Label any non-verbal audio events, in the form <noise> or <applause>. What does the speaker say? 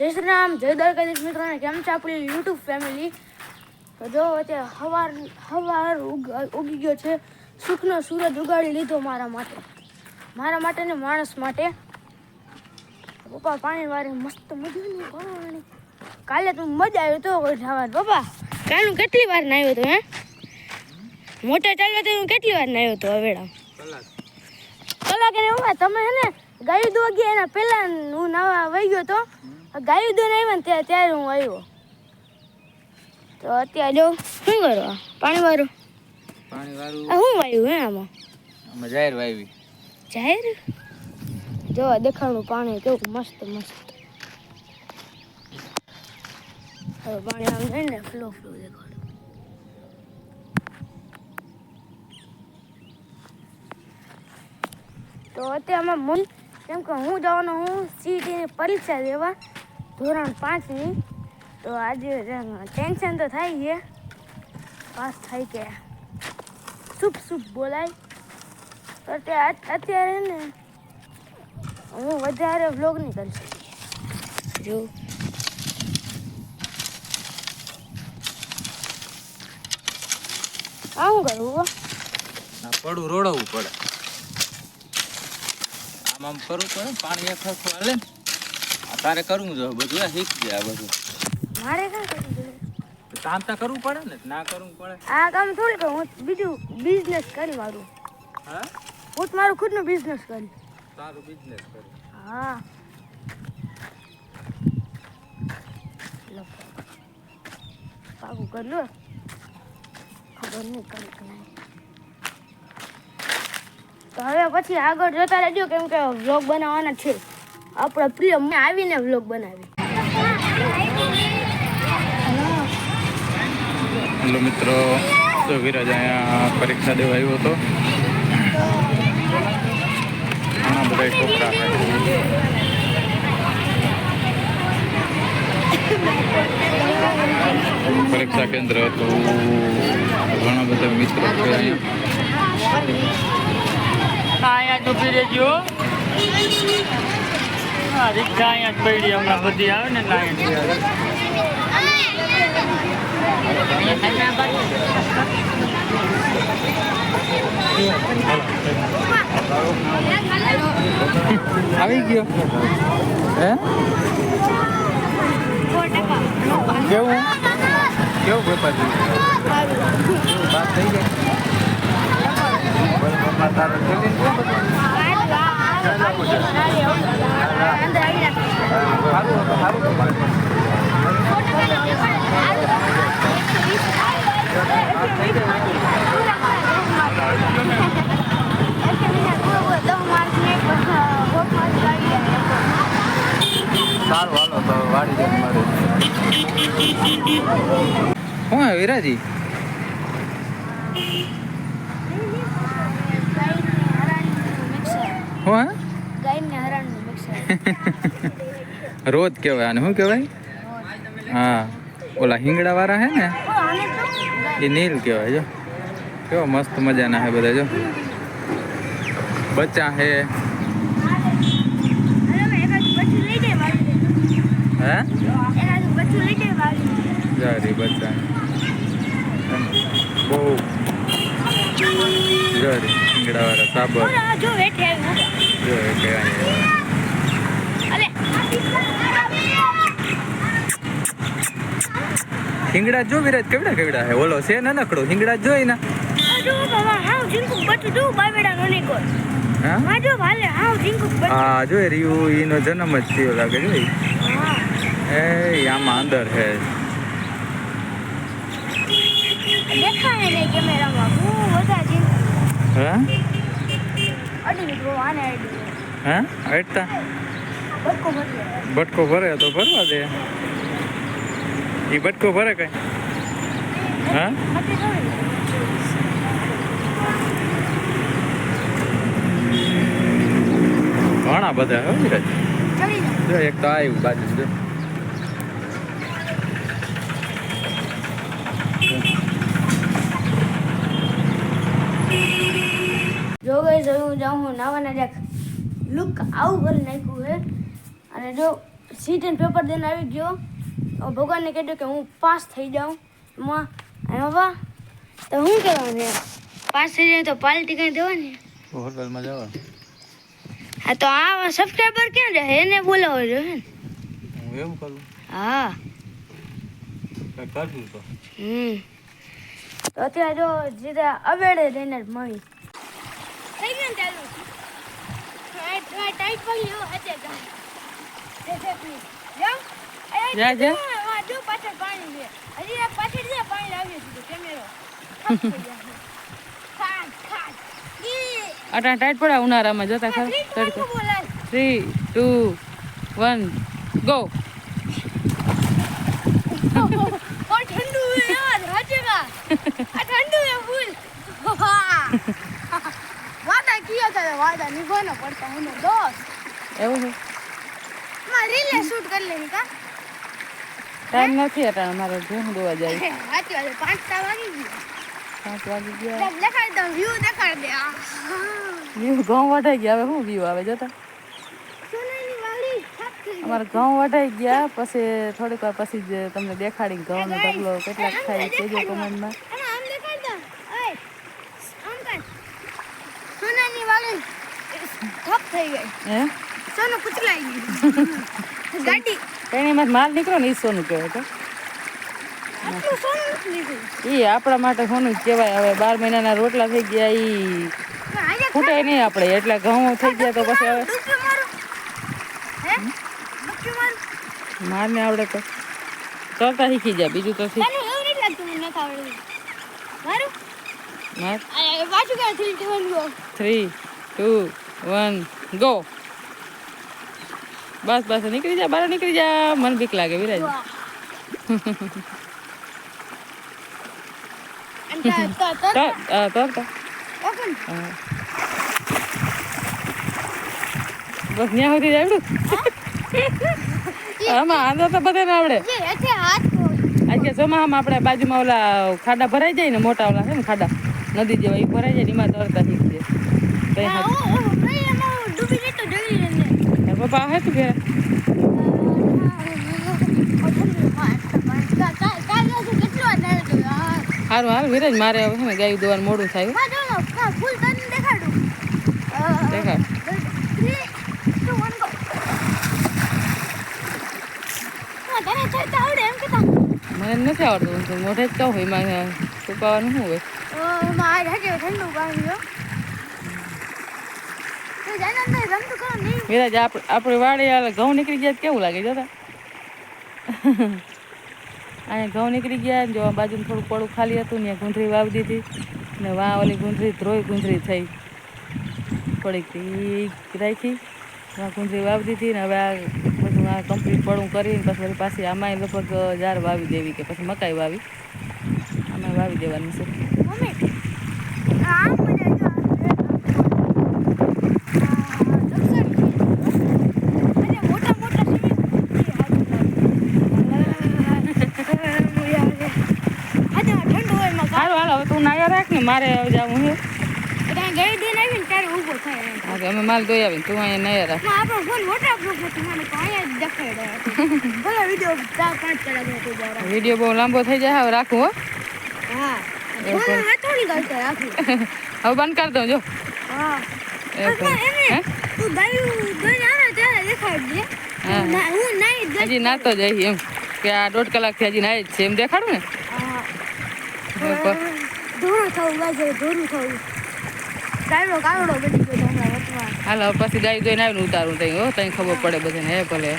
જય શ્રી રામ, જય દ્વારકાધીશ મિત્રોને કેમ છે આપણી યુટ્યુબ ફેમિલી જો વચ્ચે હવાર હવાર ઉગી ગયો છે. સુખનો સૂરજ ઉગાડી લીધો મારા માટે. મારા માટે ને માણસ માટે. પપ્પા પાણી વારે મસ્ત મજાનું પાણી કાલે તો મજા આવ્યો તો જવાનું પપ્પા, કાલનું કેટલી વાર નાહ્યો તો, હે? મોટા ચાલ્યો તો હું કેટલી વાર નાહ્યો તો હવેડા કલાક. એને તમે હે ને ગાયું ગયા એના પહેલા હું નાવા વહી ગયો તો? ગાયું દૂધ આવ્યો ને ત્યારે ત્યારે હું આવ્યો. તો અત્યારે જો શું કરો? પાણી વાળું પાણી વાળું શું વાયું હે આમાં? આમાં જાહેર વાવી જાહેર? જો દેખાડું પાણી કેવું મસ્ત મસ્ત. હવે પાણી આમ જાય ને ફ્લો ફ્લો દેખાડું. તો અત્યારે આમાં મન કેમ કે હું જવાનો હું સીટીની પરીક્ષા દેવા ધોરણ પાંચની તો આજે ટેન્શન તો થાય છે. પાસ થાય કે શુભ શુભ બોલાય. તો અત્યારે ને હું વધારે વ્લોગ નહીં કરી શકીએ જો. આવું કરવું પડું રોડવું પડે. આમ આમ કરવું પડે, પાણી એક સરખું હાલે ને. તારે કરવું જો બધું શીખી જાય બધું. મારે કાં કરવું જોઈએ? તો કરવું પડે ને ના કરવું પડે. આ કામ થોડું કે હું બીજું બિઝનેસ કરી મારું. હા? હું જ મારું ખુદનું બિઝનેસ કરી. તારું બિઝનેસ કરી. હા. પાકું કરી લો. ખબર નહીં કરી કે નહીં. તો હવે પછી આગળ જતા રહેજો કેમ કે વ્લોગ બનાવવાના છે. આપણો પ્રિય મેં આવીને વ્લોગ બનાવી. હેલો મિત્રો તો વિરાજ અહીંયા પરીક્ષા દેવા આવ્યો હતો. ઘણા બધા છોકરા પરીક્ષા કેન્દ્ર હતું. ઘણા બધા મિત્રો છે અહીંયા. અહીંયા તો પીરે જો હા રિક્ષા અહીંયા જ પડી હમણાં બધી આવે ને આવી ગયો હે કેવું કેવું પેપર વાત થઈ ગઈ બરાબર, તારે જલ્દી કેવું બધું? અંદર આવી જા. સારું હતું, સારું હતું. સારું, હાલો શું વિરાજી? હું, હે? <laughs> રોજ કહેવાય આને, શું કહેવાય? હા, ઓલા હિંગડા વાળા હે ને, એ નીલ કહેવાય, જો. કેવો મસ્ત મજાના હે બધા, જો. બચ્ચા હે હે? જારી બચ્ચા બહુ. જારી હિંગડા વાળા સાબર. જો હિંગડા વિરાજ કેવડા કેવડા હે? ઓલો છે ને નકડો હિંગડા જોઈ ના. જો બાબા હાવ જીંકુ બચું જો બાવેડા નો નીકો હા? જો ભાલે હાવ જીંકુ બચું હા જો રીયુ એનો જન્મ જ થયો લાગે જો. હા આમાં અંદર હે. દેખાય ને કેમેરામાં. હું બધા જીંકુ હે? અડી નીકળો આને અડી હે? અટતા બટકો બદલે બટકો ભરે તો ભરવા દે. એ બટકો ભરે કઈ? હા? ઘણા બધા એક તો આવ્યું બાજુ જો જો ગઈ હું જાઉં હું નાવાના જાક લુક આવું કરી નાખ્યું છે. અને જો સીટ એન્ડ પેપર દઈને આવી ગયો. ભગવાનને કીધું કે હું પાસ થઈ જાઉં. એમાં અને બાબા તો શું કહેવાનું એમ પાસ થઈ જાય તો પાલટી કંઈ દેવાની? હોટલમાં જવા હા તો આ સબસ્ક્રાઈબર ક્યાં રહે એને બોલાવો જોઈએ ને. હું એવું કરું. હા. કરશું તો. હમ. તો અત્યારે જો સીધા અવેડે લઈને જ મળી. થઈ ગયું ચાલુ ટાઈટ પડી ગયો અત્યારે જા, જા. જો પાછળ પાણી છે હજી પાછળ છે પાણી લાવ્યો છે કેમેરો ખપ થઈ જશે. ખાટ ખાટ ઈ અટા ટાઈટ પડ્યા ઉનાળામાં જતા ખરા તડકો થ્રી ટુ વન ગો ની કોનો પડતો હું નો દોસ. એવું છે? માં રીલે શૂટ કરી લેવી કા? ટાઈમ નથી એટલે અમારે ઘઉં દોવા જાય. સાચી વાત પાંચ તા વાગી ઘઉં વટાઈ ગયા. હવે શું વ્યૂ આવે જોતા? અમારે ઘઉં વઢાઈ ગયા. પછી થોડીક વાર પછી જ તમને દેખાડી ઘઉંનો ઢગલો કેટલાક થાય કેજો કમેન્ટમાં થઈ ગઈ હે? સોનું કુચલાઈ ગયું. <laughs> ગાડી. તેની માં માલ નીકળો ને એ સોનું કહેવાય તો. ઈ આપણા માટે સોનું જ કહેવાય. હવે બાર મહિનાના રોટલા થઈ ગયા એ ફૂટે નહીં આપણે. એટલે ઘઉં થઈ ગયા તો પછી હવે મારને આવડે તો. કરતા શીખી જાય બીજું તો શીખ. થ્રી ટુ વન ગો બસ બસ નીકળી જા બહાર નીકળી જા. મને બીક લાગે વિરાજ. બસ ત્યાં સુધી આવડું આમાં આંધો તો બધાને આવડે. આજે ચોમાસામાં આપણે બાજુમાં ઓલા ખાડા ભરાઈ જાય ને મોટા ઓલા છે ને ખાડા નદી જેવા એ ભરાઈ જાય ને એમાં તરતા શીખી જાય પપ્પા હે તું ઘેર સારું હાલ વિરાજ મારે હવે ને ગાયું દોવાનું મોડું થાય. દેખાડું મને નથી આવડતું મોઢે જ કહું, એમાં છુપાવાનું શું હોય? ઠંડુ પાણી હો તો જાને અંદર રમતું કરો નહીં વિરાજ આપ, આપણે વાડી હાલ ઘઉં નીકળી ગયા કેવું લાગે જોતા અહીંયા ઘઉં નીકળી ગયા જો આ બાજુમાં થોડું પડું ખાલી હતું ને ગુંદરી વાવી દીધી. ને વા ઓલી ગુંદરી ધ્રોય ગુંદરી થઈ. થોડીક રાખી, વા ગુંદરી વાવી દીધી ને હવે આ બધું આ કમ્પ્લીટ પડું કરીને પછી વળી પાછી આમાંય લગભગ જાર વાવી દેવી કે પછી મકાઈ વાવી. આમાં વાવી દેવાની છે મમ્મી આમ મજા આવી મોટા મોટા ઠંડુ હોય એમાં સારું હાલો હવે તું નાયા રાખ ને <laughs> મારે હવે જવું છે અમે માલ ધોઈ આવીને તું અહીંયા નહીં રાખ આપણો ફોન મોટા પ્રૂફ હતો મને તો અહીંયા જ દેખાડ્યો <laughs> ભલે વીડિયો ચાર પાંચ કલાક હતો જરા વીડિયો બહુ લાંબો થઈ જાય હવે રાખું હો. ગાલતા રાખી. <laughs> હવે બંધ કરી દઉં જો. હા. હે? તું ગાયું દોઈને આવે ત્યારે દેખાડજે. હા. હું ના- તો નાઈ હજી નાતો જઈ એમ કે આ દોઢ કલાકથી હજી નાય જ છે એમ દેખાડું ને? હા. થવું ગાય ધોરું થવું કાયડો કાયડો બધી ગયો હમણાં હાલ, પછી ગાય ધોઈને આવીને ઉતારું તઈ, હો, તઈ ખબર પડે બધાને, હે ભલે.